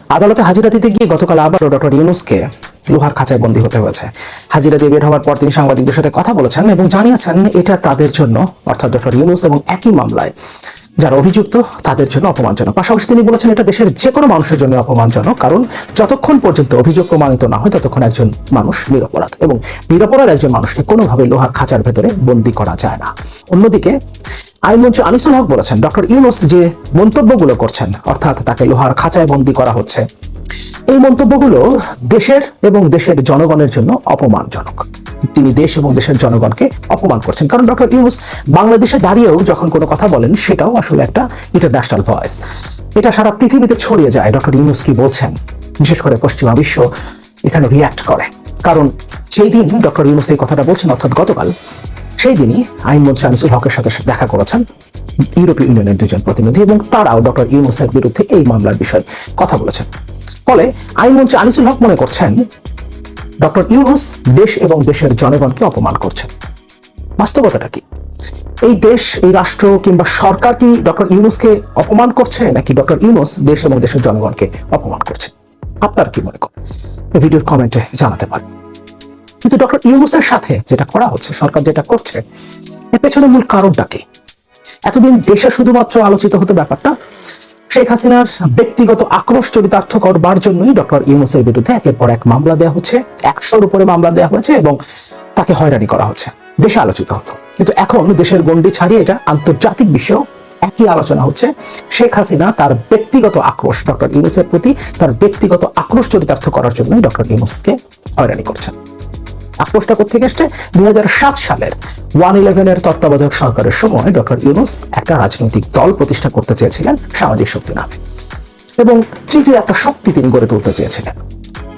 আদালতে হাজিরা দিতে গিয়ে গতকাল আবারও ডক্টর ইউনুসকে লোহার খাঁচায় বন্দী হতে হয়েছে। হাজিরা দিয়ে বের হওয়ার পর তিনি সাংবাদিকদের সাথে কথা বলেছেন এবং জানিয়েছেন, এটা তাদের জন্য, অর্থাৎ ডক্টর ইউনুস এবং একই মামলায় যারা অভিযুক্ত, তাদের জন্য অপমানজনক। পাশাপাশি তিনি বলেছেন, এটা দেশের যে কোনো মানুষের জন্য অপমানজনক, কারণ যতক্ষণ পর্যন্ত অভিযোগ প্রমাণিত না হয়, ততক্ষণ একজন মানুষ নিরপরাধ এবং নিরপরাধ একজন মানুষকে কোনোভাবে লোহার খাঁচার ভেতরে বন্দি করা যায় না। অন্যদিকে, আইনমন্ত্রী আনিসুল হক বলেছেন, ডক্টর ইউনুস যে মন্তব্যগুলো করছেন, অর্থাৎ তাকে লোহার খাঁচায় বন্দী করা হচ্ছে, এই মন্তব্যগুলো দেশের এবং দেশের জনগণের জন্য অপমানজনক। তিনি দেশ এবং দেশের জনগণকে অপমান করছেন। কারণ ডক্টর ইউনুস বাংলাদেশে দাঁড়িয়েও যখন কোনো কথা বলেন, সেটাও আসলে একটা ইন্টারন্যাশনাল ভয়েস এটা সারা পৃথিবীতে ছড়িয়ে যায়, ডক্টর ইউনুস কি বলছেন? বিশেষ করে পশ্চিমা বিশ্ব এখানে রিয়াক্ট করে। কারণ সেই দিন ডক্টর ইউনুস এই কথাটা বলছেন, অর্থাৎ গতকাল, সেই দিনই আইনমন্ত্রী আনিসুল হকের সাথে দেখা করেছেন ইউরোপীয় ইউনিয়নের দুজন প্রতিনিধি এবং তারাও ডক্টর ইউনুসের বিরুদ্ধে এই মামলার বিষয়ে কথা বলেছেন। ফলে আইনমন্ত্রী আনিসুল হক মনে করছেন ডক্টর ইউনুস দেশ এবং দেশের জনগণকে অপমান করছেন। বাস্তবতাটা কি? এই দেশ, এই রাষ্ট্র কিংবা সরকার কি ডক্টর ইউনুসকে অপমান করছে, নাকি ডক্টর ইউনুস দেশ এবং দেশের জনগণকে অপমান করছে? আপনার কি মনে করেন? ভিডিওর কমেন্টে জানাতে পারেন। কিন্তু ডক্টর ইউনুসের সাথে যেটা করা হচ্ছে, সরকার যেটা করছে, এর পেছনে মূল কারণটা কি? এতদিন দেশে শুধুমাত্র আলোচিত হতো ব্যাপারটা শেখ হাসিনার ব্যক্তিগত আক্রোশ চরিতার্থ করবার জন্যই ডক্টর ইউনুসের বিরুদ্ধে একের পর এক মামলা দেওয়া হচ্ছে। একশোর উপরে মামলা দেওয়া হয়েছে এবং তাকে হয়রানি করা হচ্ছে। দেশে আলোচিত হতো। কিন্তু এখন দেশের গণ্ডি ছাড়িয়ে এটা আন্তর্জাতিক বিষয়। একই আলোচনা হচ্ছে, শেখ হাসিনা তার ব্যক্তিগত আক্রোশ, ডক্টর ইউনুসের প্রতি তার ব্যক্তিগত আক্রোশ চরিতার্থ করার জন্যই ডক্টর ইউনুসকে হয়রানি করছেন। আক্রোশটা কোথেকে এসছে? দুই হাজার সাত সালের ওয়ান ইলেভেনের তত্ত্বাবধায়ক সরকারের সময় ডক্টর ইউনুস একটা রাজনৈতিক দল প্রতিষ্ঠা করতে চেয়েছিলেন সামাজিক শক্তি নামে। এবং তৃতীয় একটা শক্তি তিনি গড়ে তুলতে চেয়েছিলেন,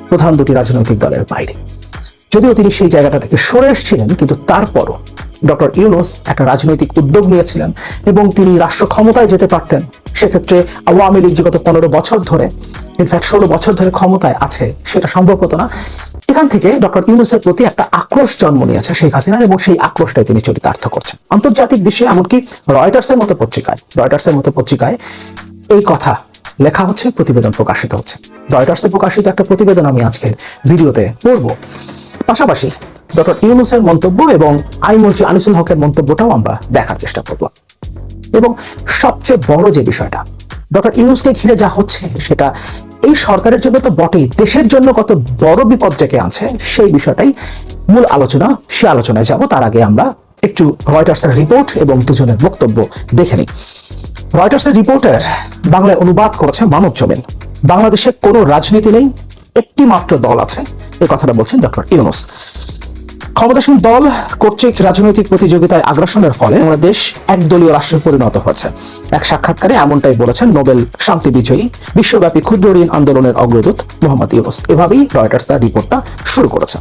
প্রধান দুটি রাজনৈতিক দলের বাইরে। যদিও তিনি সেই জায়গাটা থেকে সরে এসেছিলেন, কিন্তু তারপরও ডক্টর ইউনুস একটা রাজনৈতিক উদ্যোগ নিয়েছিলেন এবং তিনি রাষ্ট্র ক্ষমতায় যেতে পারতেন। সেক্ষেত্রে আওয়ামী লীগ যে গত পনেরো বছর ধরে ইনফ্যাক্ট ষোলো বছর ধরে ক্ষমতায় আছে, সেটা সম্ভব হতো না। এখান থেকে ডক্টর ইউনুসের প্রতি একটা আক্রোশ জন্ম নিয়েছে শেখ হাসিনার এবং সেই আক্রোশটাই তিনি চরিতার্থ করছেন। আন্তর্জাতিক বিশ্বে এমনকি রয়টার্সের মতো পত্রিকায়, রয়টার্সের মতো পত্রিকায় এই কথা লেখা হচ্ছে, প্রতিবেদন প্রকাশিত হচ্ছে। রয়টার্সে প্রকাশিত একটা প্রতিবেদন আমি আজকের ভিডিওতে পড়ব। পাশাপাশি ডক্টর ইউনুসের মন্তব্য এবং আইনমন্ত্রী আনিসুল হকের মন্তব্যটাও আমরা দেখার চেষ্টা করব। এবং সবচেয়ে বড় যে বিষয়টা, ডক্টর ইউনুসকে ঘিরে যা হচ্ছে সেটা এই সরকারের জন্য তো বটেই। দেশের জন্য কত বড় বিপদ ডেকে আছে সেই বিষয়টাই মূল আলোচনা। সে আলোচনায় যাব, তার আগে আমরা একটু রয়টার্সের রিপোর্ট এবং দুজনের বক্তব্য দেখে নিই। রয়টার্সের রিপোর্টার বাংলায় অনুবাদ করেছে মানব জমিন। বাংলাদেশে কোনো রাজনীতি নেই একটি মাত্র দল আছে। এ কথাটা বলছেন ডক্টর ইউনুস। ক্ষমতাসীন দল কর্তৃক রাজনৈতিক প্রতিযোগিতায় আগ্রাসনের ফলে বাংলাদেশ একদলীয় রাষ্ট্রে পরিণত হয়েছে। এক সাক্ষাৎকারে এমনটাই বলেছেন নোবেল শান্তি বিজয়ী, বিশ্বব্যাপী ক্ষুদ্র ঋণ আন্দোলনের অগ্রদূত মোহাম্মদ ইউনুস। এভাবেই রয়টার্স তার রিপোর্টটা শুরু করেছে।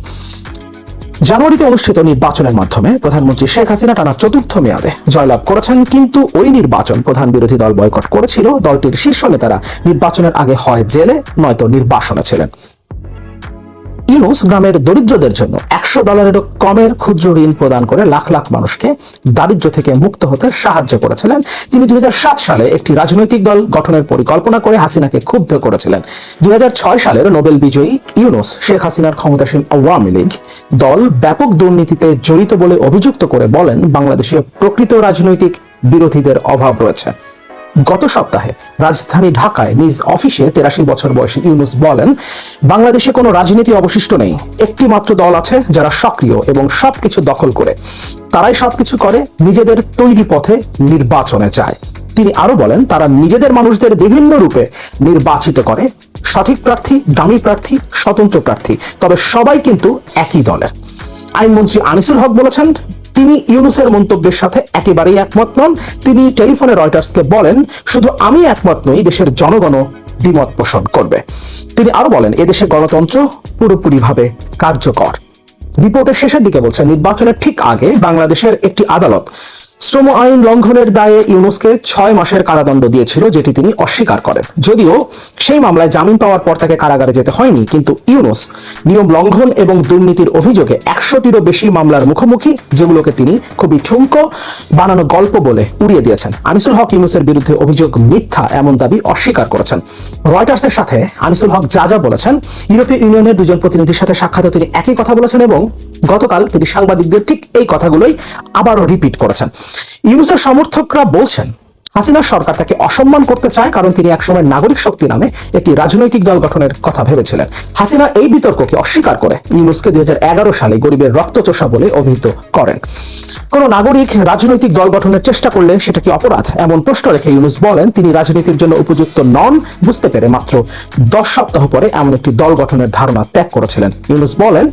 জানুয়ারিতে অনুষ্ঠিত নির্বাচনের মাধ্যমে প্রধানমন্ত্রী শেখ হাসিনা টানা চতুর্থ মেয়াদে জয়লাভ করেছেন, কিন্তু ওই নির্বাচন প্রধান বিরোধী দল বয়কট করেছিল। দলটির শীর্ষ নেতারা নির্বাচনের আগে হয় জেলে, নয়তো নির্বাসনে ছিলেন। ইউনুস গ্রামের দরিদ্রদের জন্য একশো ডলারেরও কমের ক্ষুদ্র ঋণ প্রদান করে লাখ লাখ মানুষকে দারিদ্র্য থেকে মুক্ত হতে সাহায্য করেছিলেন। তিনি দুই সালে একটি রাজনৈতিক দল গঠনের পরিকল্পনা করে হাসিনাকে ক্ষুব্ধ করেছিলেন। দুই সালের নোবেল বিজয়ী ইউনুস শেখ হাসিনার ক্ষমতাসীন আওয়ামী লীগ দল ব্যাপক দুর্নীতিতে জড়িত বলে অভিযুক্ত করে বলেন, বাংলাদেশে প্রকৃত রাজনৈতিক বিরোধীদের অভাব রয়েছে। গত সপ্তাহে রাজধানী ঢাকায় নিজ অফিসে তেরাশি বছর বয়সী ইউনুস বলেন, বাংলাদেশে কোনো রাজনীতি অবশিষ্ট নেই। একটি মাত্র দল আছে যারা সক্রিয় এবং সবকিছু দখল করে। তারাই সবকিছু করে, নিজেদের তৈরি পথে নির্বাচনে যায়। তিনি আরও বলেন, তারা নিজেদের মানুষদের বিভিন্ন রূপে নির্বাচিত করে। সঠিক প্রার্থী, দামি প্রার্থী, স্বতন্ত্র প্রার্থী, তবে সবাই কিন্তু একই দলের। আইনমন্ত্রী আনিসুল হক বলেছেন তিনি ইউনুসের মন্তব্যের সাথে একেবারেই একমত নন। তিনি টেলিফোনে রয়টার্সকে বলেন, শুধু আমি একমত নই, দেশের জনগণও দ্বিমত পোষণ করবে। তিনি আরও বলেন এদেশে গণতন্ত্র পুরোপুরিভাবে কার্যকর। রিপোর্টের শেষের দিকে বলছেন নির্বাচনের ঠিক আগে বাংলাদেশের একটি আদালত শ্রম আইন লঙ্ঘনের দায়ে ইউনুসকে ছয় মাসের কারাদণ্ড দিয়েছিল, যেটি তিনি অস্বীকার করেন। যদিও সেই মামলায় জামিন পাওয়ার পর তাকে কারাগারে যেতে হয়নি, কিন্তু ইউনুস নিয়ম লঙ্ঘন এবং দুর্নীতির অভিযোগে একশোটিরও বেশি মামলার মুখোমুখি, যেগুলোকে তিনি খুবই ঠুমকো বানানো গল্প বলে উড়িয়ে দিয়েছেন। আনিসুল হক ইউনুসের বিরুদ্ধে অভিযোগ মিথ্যা এমন দাবি অস্বীকার করেছেন। রয়টার্সের সাথে আনিসুল হক যা যা বলেছেন, ইউরোপীয় ইউনিয়নের দুজন প্রতিনিধির সাথে সাক্ষাতে তিনি একই কথা বলেছেন এবং গতকাল তিনি সাংবাদিকদের ঠিক এই কথাগুলোই আবারও রিপিট করেছেন। ইউনুসের সমর্থকরা বলছেন হাসিনার সরকার তাকে অসম্মান করতে চায় কারণ তিনি একসময় নাগরিক শক্তি নামে একটি রাজনৈতিক দল গঠনের কথা ভেবেছিলেন। হাসিনা এই বিতর্ককে অস্বীকার করে ইউনুসকে দুই সালে গরিবের রক্তচোষা বলে অভিহিত করেন। কোন নাগরিক রাজনৈতিক দল গঠনের চেষ্টা করলে সেটা কি অপরাধ? এমন প্রশ্ন রেখে ইউনুস বলেন, তিনি রাজনীতির জন্য উপযুক্ত নন, বুঝতে পেরে মাত্র দশ সপ্তাহ পরে এমন একটি দল গঠনের ধারণা ত্যাগ করেছিলেন। ইউনুস বলেন,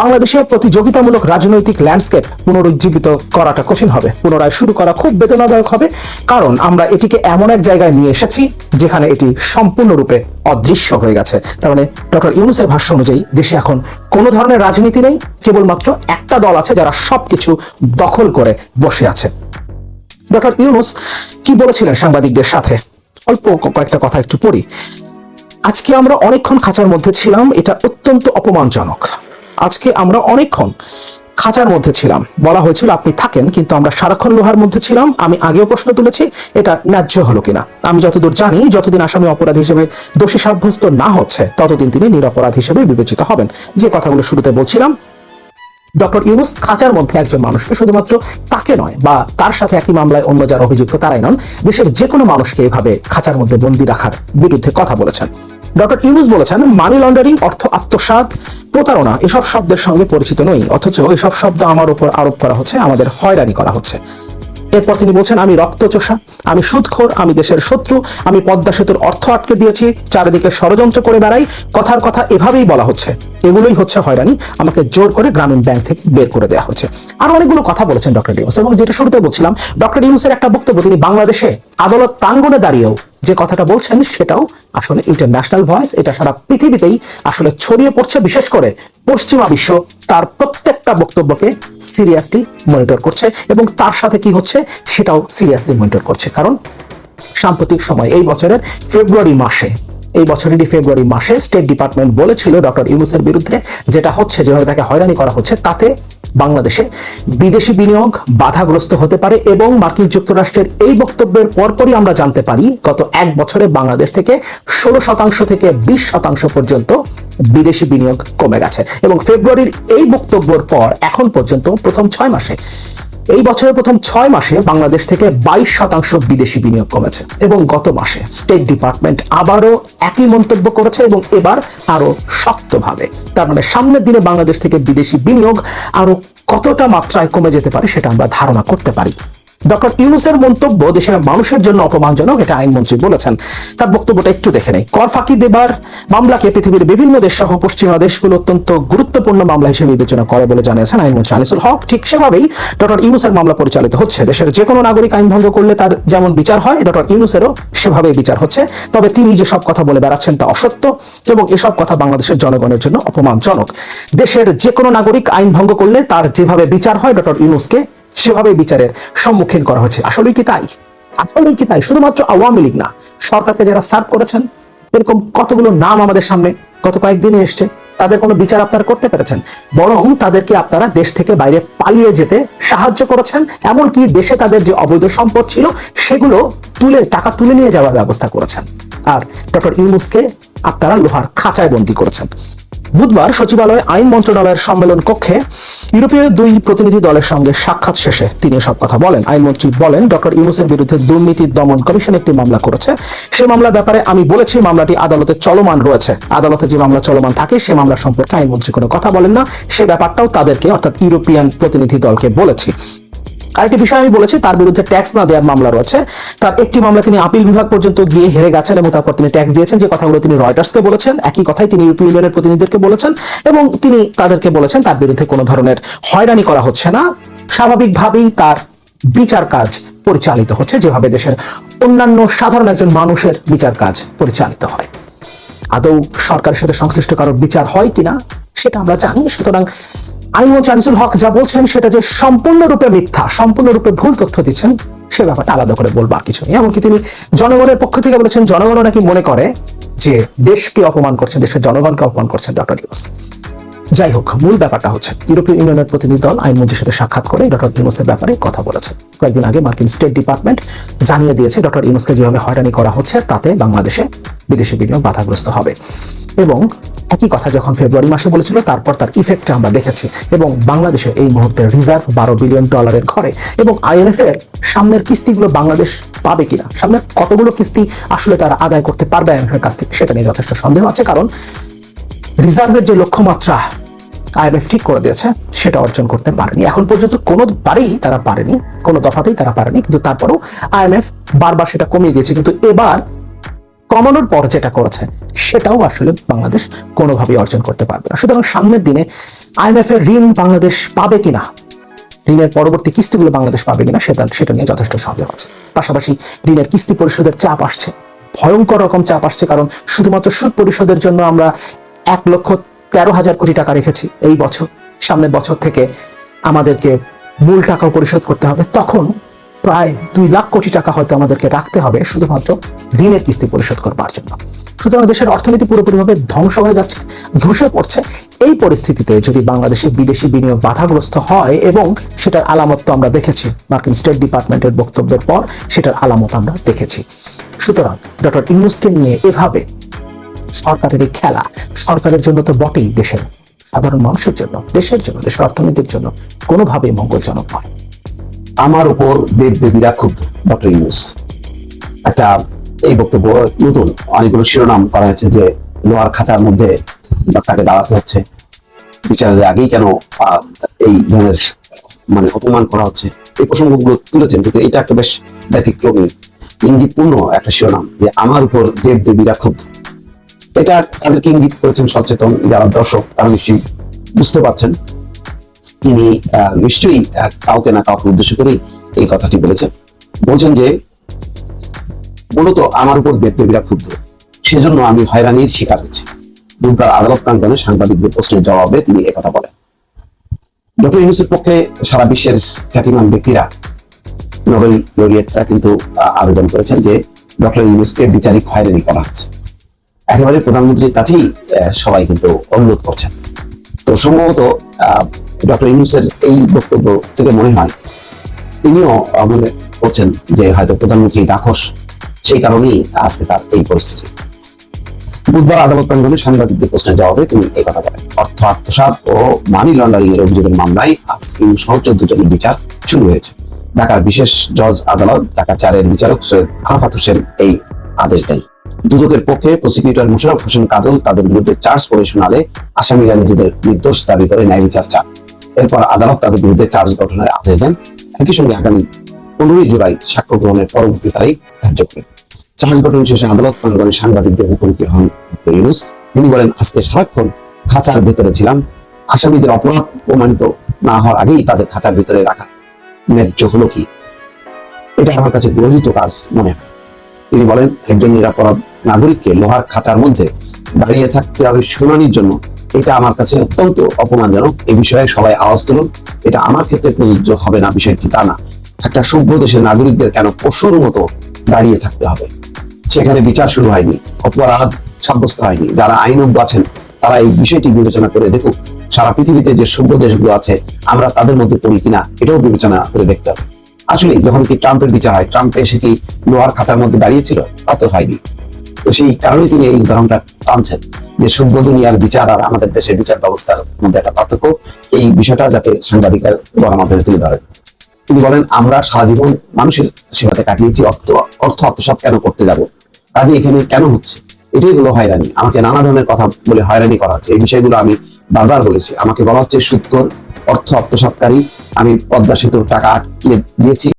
বাংলাদেশে প্রতিযোগিতামূলক রাজনৈতিক ল্যান্ডস্কেপ পুনরুজ্জীবিত করাটা কঠিন হবে। পুনরায় শুরু করা খুব বেদনাদায়ক হবে, কারণ আমরা এটিকে এমন এক জায়গায় নিয়ে এসেছি যেখানে এটি সম্পূর্ণরূপে অদৃশ্য হয়ে গেছে। তার মানে ডক্টর ইউনুসের ভাষ্য অনুযায়ী দেশে এখন কোনো ধরনের রাজনীতি নেই, কেবলমাত্র একটা দল আছে যারা সবকিছু দখল করে বসে আছে। ডক্টর ইউনুস কি বলেছিলেন সাংবাদিকদের সাথে? অল্প কয়েকটা কথা একটু পড়ি। আজকে আমরা অনেকক্ষণ খাঁচার মধ্যে ছিলাম, এটা অত্যন্ত অপমানজনক। আজকে আমরা অনেকক্ষণ খাঁচার মধ্যে ছিলাম। বলা হয়েছিল আপনি থাকেন, কিন্তু আমরা সারাক্ষণ লোহার মধ্যে ছিলাম। আমি আগেও প্রশ্ন তুলেছি, এটা ন্যায্য হলো কিনা। আমি যতদূর জানি, যতদিন আসামি অপরাধ হিসেবে দোষী সাব্যস্ত না হচ্ছে, ততদিন তিনি নিরপরাধ হিসেবে বিবেচিত হবেন। যে কথাগুলো শুরুতে বলছিলাম, ডক্টর ইউনুস খাঁচার মধ্যে একজন মানুষকে শুধুমাত্র তাকে নয়, বা তার সাথে একই মামলায় অন্য যারা অভিযুক্ত তারাই নন, দেশের যে কোনো মানুষকে এভাবে খাঁচার মধ্যে বন্দি রাখার বিরুদ্ধে কথা বলেছেন। ডক্টর ইউনুস বলেছেন মানি লন্ডারিং অর্থ আত্মসাত প্রতারণা, এসব শব্দের সঙ্গে পরিচিত নই। অথচ এসব শব্দ আমার উপর আরোপ করা হচ্ছে, আমাদের হয়রানি করা হচ্ছে। এরপর তিনি বলছেন, আমি রক্তচোষা, আমি সুদখোর, আমি দেশের শত্রু, আমি পদ্মা সেতুর অর্থ আটকে দিয়েছি, চারিদিকে ষড়যন্ত্র করে বেড়াই, কথার কথা এভাবেই বলা হচ্ছে। এগুলোই হচ্ছে হয়রানি, আমাকে জোর করে গ্রামীণ ব্যাংক থেকে বের করে দেওয়া হয়েছে আর অনেকগুলো কথা বলেছেন ডক্টর ইউনুস এবং যেটা শুরুতে বলছিলাম, ডক্টর ইউনুসের একটা বক্তব্য, তিনি বাংলাদেশে আদালত প্রাঙ্গণে দাঁড়িয়েও যে কথাটা বলছেন, সেটাও আসলে ইন্টারন্যাশনাল ভয়েস এটা সারা পৃথিবীতেই আসলে ছড়িয়ে পড়ছে, বিশেষ করে পশ্চিমা বিশ্ব, তার প্রত্যেকটা বক্তব্যকে সিরিয়াসলি মনিটর করছে এবং তার সাথে কি হচ্ছে সেটাও সিরিয়াসলি মনিটর করছে। কারণ সাম্প্রতিক সময় এই বছরের ফেব্রুয়ারি মাসে, এই বছরেরই ফেব্রুয়ারি মাসে স্টেট ডিপার্টমেন্ট বলেছিল ডক্টর ইউনুসের বিরুদ্ধে যেটা হচ্ছে, যেভাবে তাকে হয়রানি করা হচ্ছে, তাতে বাংলাদেশে বিদেশি বিনিয়োগ বাধাগ্রস্ত হতে পারে এবং মার্কিন যুক্তরাষ্ট্রের এই বক্তব্যের পরপরই আমরা জানতে পারি, গত এক বছরে বাংলাদেশ থেকে ষোলো শতাংশ থেকে বিশ শতাংশ পর্যন্ত বিদেশি বিনিয়োগ কমে গেছে। এবং ফেব্রুয়ারির এই বক্তব্যের পর এখন পর্যন্ত প্রথম ছয় মাসে, এই বছরের প্রথম ছয় মাসে বাংলাদেশ থেকে বাইশ শতাংশ বিদেশি বিনিয়োগ কমেছে। এবং গত মাসে স্টেট ডিপার্টমেন্ট আবারও একই মন্তব্য করেছে এবং এবার আরও শক্তভাবে। তার মানে সামনের দিনে বাংলাদেশ থেকে বিদেশি বিনিয়োগ আরও কতটা মাত্রায় কমে যেতে পারে সেটা আমরা ধারণা করতে পারি। ডক্টর ইউনুসের মন্তব্য দেশের মানুষের জন্য অপমানজনক, এটা আইনমন্ত্রী বলেছেন। তার বক্তব্যটা একটু দেখে নেই। কর ফাঁকি দেবার মামলাকে পৃথিবীর বিভিন্ন দেশ সহ পশ্চিমা দেশগুলো অত্যন্ত গুরুত্বপূর্ণ মামলা হিসেবে বিবেচনা করে বলে জানিয়েছেন আইনমন্ত্রী আনিসুল হক। ঠিক সেভাবেই ডক্টর ইউনুসের মামলা পরিচালিত হচ্ছে। দেশের যে কোনো নাগরিক আইন ভঙ্গ করলে তার যেমন বিচার হয়, ডক্টর ইউনুসেরও সেভাবেই বিচার হচ্ছে। তবে তিনি যে সব কথা বলে বেড়াচ্ছেন তা অসত্য এবং এসব কথা বাংলাদেশের জনগণের জন্য অপমানজনক। দেশের যে কোনো নাগরিক আইন ভঙ্গ করলে তার যেভাবে বিচার হয়, ডক্টর ইউনুসকে সেভাবে বিচারের সম্মুখীন করা হয়েছে। আসলেই কি তাই? আসলেই কি তাই? শুধুমাত্র আওয়ামী লীগ না, সরকারকে যারা সার্ভ করেছেন, এরকম কতগুলো নাম আমাদের সামনে গত কয়েকদিনে এসছে, তাদের কোনো বিচার আপনারা করতে পেরেছেন? বরং তাদেরকে আপনারা দেশ থেকে বাইরে পালিয়ে যেতে সাহায্য করেছেন, এমনকি দেশে তাদের যে অবৈধ সম্পদ ছিল, সেগুলো তুলে, টাকা তুলে নিয়ে যাওয়ার ব্যবস্থা করেছেন। আর ডক্টর ইউনুসকে আপনারা লোহার খাঁচায় বন্দী করেছেন। বুধবার সচিবালয় আইন মন্ত্রণালয়ের সম্মেলন কক্ষে ইউরোপীয় দুই প্রতিনিধি দলের সঙ্গে সাক্ষাৎ শেষে তিনি সব কথা বলেন। আইনমন্ত্রী বলেন, ডক্টর ইউনুসের বিরুদ্ধে দুর্নীতি দমন কমিশন একটি মামলা করেছে। সে মামলার ব্যাপারে আমি বলেছি, মামলাটি আদালতে চলমান রয়েছে। আদালতে যে মামলা চলমান থাকে, সে মামলা সম্পর্কে আইনমন্ত্রী কোনো কথা বলেন না। সে ব্যাপারটাও তাদেরকে, অর্থাৎ ইউরোপিয়ান প্রতিনিধি দলকে বলেছি। আরেকটি বিষয় আমি বলেছি, তার বিরুদ্ধে ট্যাক্স না দেওয়ার মামলা রয়েছে। তার একটি মামলা তিনি আপিল বিভাগ পর্যন্ত গিয়ে হেরে গেছেন এবং তারপর তিনি ট্যাক্স দিয়েছেন, যে কথাগুলো তিনি রয়টার্সকে বলেছেন, একই কথাই তিনি ইউরোপীয় ইউনিয়নের প্রতিনিধিদেরকে বলেছেন এবং তিনি তাদেরকে বলেছেন তার বিরুদ্ধে কোনো ধরনের হয়রানি করা হচ্ছে না। স্বাভাবিকভাবেই তার বিচার কাজ পরিচালিত হচ্ছে, যেভাবে দেশের অন্যান্য সাধারণ একজন মানুষের বিচার কাজ পরিচালিত হয়। আদৌ সরকারের সাথে সংশ্লিষ্ট কারও বিচার হয় কিনা, সেটা আমরা জানি, সুতরাং আইনমন্ত্রী আনিসুল হক যা বলছেন সেটা যে সম্পূর্ণরূপে মিথ্যা, সম্পূর্ণরূপে ভুল তথ্য দিচ্ছেন, সে ব্যাপারটা আলাদা করে বলব আর কিছু নেই। এমনকি তিনি জনগণের পক্ষ থেকে বলেছেন, জনগণও নাকি মনে করে যে দেশকে অপমান করছেন, দেশের জনগণকে অপমান করছেন ডক্টর ইউনুস। যাই হোক, মূল ব্যাপারটা হচ্ছে, ইউরোপীয় ইউনিয়নের প্রতিনিধি দল আইনমন্ত্রীর সাথে সাক্ষাৎ করে ডক্টর ইউনুসের ব্যাপারে কথা বলেছে কয়েকদিন আগে মার্কিন স্টেট ডিপার্টমেন্ট জানিয়ে দিয়েছে, ডক্টর ইউনুসকে যেভাবে হয়রানি করা হচ্ছে, তাতে বাংলাদেশে বিদেশি বিনিয়োগ বাধাগ্রস্ত হবে। এবং একই কথা যখন ফেব্রুয়ারি মাসে বলেছিল, তারপর তার ইফেক্টটা আমরা দেখেছি। এবং বাংলাদেশে এই মুহূর্তে রিজার্ভ বারো বিলিয়ন ডলারের ঘরে। এবং আইএমএফ এর সামনের কিস্তিগুলো বাংলাদেশ পাবে কিনা, সামনের কতগুলো কিস্তি আসলে তারা আদায় করতে পারবে আইএমএফ এর কাছ থেকে, সেটা নিয়ে যথেষ্ট সন্দেহ আছে। কারণ রিজার্ভের যে লক্ষ্যমাত্রা আইএমএফ ঠিক করে দিয়েছে, সেটা অর্জন করতে পারেনি। এখন পর্যন্ত কোনো বারেই তারা পারেনি, কোনো দফাতেই তারা পারেনি। কিন্তু তারপরেও আইএমএফ বারবার সেটা কমিয়ে দিয়েছে। কিন্তু এবার কমানোর পর যেটা করেছে, সেটাও আসলে বাংলাদেশ কোনোভাবেই অর্জন করতে পারবে না। সুতরাং সামনের দিনে আইএমএফ এর ঋণ বাংলাদেশ পাবে কিনা, ঋণের পরবর্তী কিস্তিগুলো বাংলাদেশ পাবে কিনা, সেটা সেটা নিয়ে যথেষ্ট সন্দেহ আছে। পাশাপাশি ঋণের কিস্তি পরিশোধের চাপ আসছে, ভয়ঙ্কর রকম চাপ আসছে, কারণ শুধুমাত্র সুদ পরিশোধের জন্য আমরা এক লক্ষ তেরো হাজার কোটি টাকা রেখেছি এই বছর। সামনের বছর থেকে আমাদেরকে মূল টাকাও পরিশোধ করতে হবে। তখন প্রায় দুই লাখ কোটি টাকা হয়তো আমাদেরকে রাখতে হবে শুধুমাত্র ঋণের কিস্তি পরিশোধ করবার জন্য। সুতরাং দেশের অর্থনীতি পুরোপুরিভাবে ধ্বংস হয়ে যাচ্ছে, ধসে পড়ছে। এই পরিস্থিতিতে যদি বাংলাদেশে বিদেশি বিনিয়োগ বাধাগ্রস্ত হয় এবং সেটার আলামত তো আমরা দেখেছি, মার্কিন স্টেট ডিপার্টমেন্টের বক্তব্যের পর সেটার আলামত আমরা দেখেছি। সুতরাং ডক্টর ইউনুসকে নিয়ে এভাবে সরকারের খেলা সরকারের জন্য তো বটেই দেশের সাধারণ মানুষের জন্য, দেশের জন্য, দেশের অর্থনীতির জন্য কোনোভাবেই মঙ্গলজনক নয়। আমার উপর দেব দেবীরা ক্ষুব্ধ, ডক্টর ইউনুস। একটা এই বক্তব্য নতুন। অনেকগুলো শিরোনাম করা হয়েছে যে লোহার খাঁচার মধ্যে তাকে দাঁড়াতে হচ্ছে। বিচারের আগেই কেন এই ধরনের মানে অপমান করা হচ্ছে? এই প্রসঙ্গগুলো তুলেছেন, কিন্তু এটা একটা বেশ ব্যতিক্রমী, ইঙ্গিতপূর্ণ একটা শিরোনাম যে আমার উপর দেব দেবীরা ক্ষুব্ধ। এটা তাদেরকে ইঙ্গিত করেছেন সচেতন যারা দর্শক, তারা নিশ্চয়ই বুঝতে পারছেন। তিনি নিশ্চয়ই কাউকে না কাউকে উদ্দেশ্য করেই এই কথাটি বলেছেন। বলছেন যে, মূলত আমার উপর দেবদেবীরা ক্ষুব্ধ। সেজন্য আমি হয়রানির শিকার হয়েছি। বুধবার আদালত প্রাঙ্গনে সাংবাদিকদের প্রশ্নের জবাবে তিনি একথা বলেন। ডক্টর ইউনুসের পক্ষে সারা বিশ্বের খ্যাতিমান ব্যক্তিরা নোবেল লরিয়েটরা কিন্তু আবেদন করেছেন যে, ডক্টর ইউনুসকে বিচারিক হয়রানি করা হচ্ছে। একেবারে প্রধানমন্ত্রীর কাছেই সবাই কিন্তু অনুরোধ করছেন। তো সম্ভবত ডক্টর ইউনুসের এই বক্তব্য থেকে মনে হয়, তিনিও মনে করছেন যে হয়তো প্রধানমন্ত্রী রাক্ষস সেই কারণেই আজকে তার এই পরিস্থিতি। বুধবার আদালত প্রাঙ্গনে সাংবাদিকদের প্রশ্নের জবাবে তিনি এই কথা বলেন। অর্থ আত্মসাৎ ও মানি লন্ডারিং এর অভিযোগের মামলায় আজ ইউ সহ চোদ্দ জনের বিচার শুরু হয়েছে। ঢাকার বিশেষ জজ আদালত ঢাকা চারের বিচারক সৈয়দ আরাফাত হোসেন এই আদেশ দেন। দুদকের পক্ষে প্রসিকিউটর মুশারফ হোসেন কাজল তাদের বিরুদ্ধে চার্জ করে শোনালে আসামিরা নিজেদের নির্দোষ দাবি করে ন্যায় বিচার চান। এরপর আদালত তাদের বিরুদ্ধে চার্জ গঠনের আদেশ দেন। একই সঙ্গে আগামী পনেরোই জুলাই সাক্ষ্য গ্রহণের পরবর্তী তারিখ ধার্য করেন চার্জ গঠন শেষে আদালত প্রাঙ্গনে সাংবাদিকদের মুখোমুখি হন ইউনুস। তিনি বলেন, আজকে সারাক্ষণ খাঁচার ভেতরে ছিলাম। আসামিদের অপরাধ প্রমাণিত না হওয়ার আগেই তাদের খাঁচার ভিতরে রাখা ন্যায্য হলো কি? এটা আমার কাছে গর্হিত কাজ মনে হয়। তিনি বলেন, একজন নিরাপরাধ নাগরিককে লোহার খাঁচার মধ্যে দাঁড়িয়ে থাকতে হবে শুনানির জন্য। এটা আমার কাছে অত্যন্ত অপমানজনক। এই বিষয়ে সবাই আওয়াজ তুলুন। এটা আমার ক্ষেত্রে প্রযোজ্য হবে না, বিষয়টি তা না। একটা সভ্য দেশের নাগরিকদের কেন পশুর মতো দাঁড়িয়ে থাকতে হবে? সেখানে বিচার শুরু হয়নি, অপরাধ সাব্যস্ত হয়নি। যারা আইনজ্ঞ আছেন, তারা এই বিষয়টি বিবেচনা করে দেখুক, সারা পৃথিবীতে যে সভ্য দেশগুলো আছে, আমরা তাদের মধ্যে পড়ি কিনা, এটাও বিবেচনা করে দেখতে হবে। আসলে যখন কি ট্রাম্পের বিচার হয়, ট্রাম্প এসে কি লোহার খাঁচার মধ্যে দাঁড়িয়েছিল তা তো হয়নি। তো সেই কারণে তিনি এই উদাহরণটা টানছেন যে সভ্য দুনিয়ার বিচার আর আমাদের দেশের বিচার ব্যবস্থার মধ্যে একটা পার্থক্য। এই বিষয়টা যাতে সাংবাদিকের গণমাধ্যমে তুলে ধরেন। তিনি বলেন, আমরা সারা জীবন মানুষের সেবাতে কাটিয়েছি, অর্থ অর্থ আত্মসাৎ কেন করতে যাব? কাজে এখানে কেন হচ্ছে? এটাই হলো হয়রানি। আমাকে নানা ধরনের কথা বলে হয়রানি করা হচ্ছে। এই বিষয়গুলো আমি বারবার বলেছি। আমাকে বলা হচ্ছে সুৎকর অর্থ আত্মসাৎকারী, আমি পদ্মা সেতুর টাকা আটকে দিয়েছি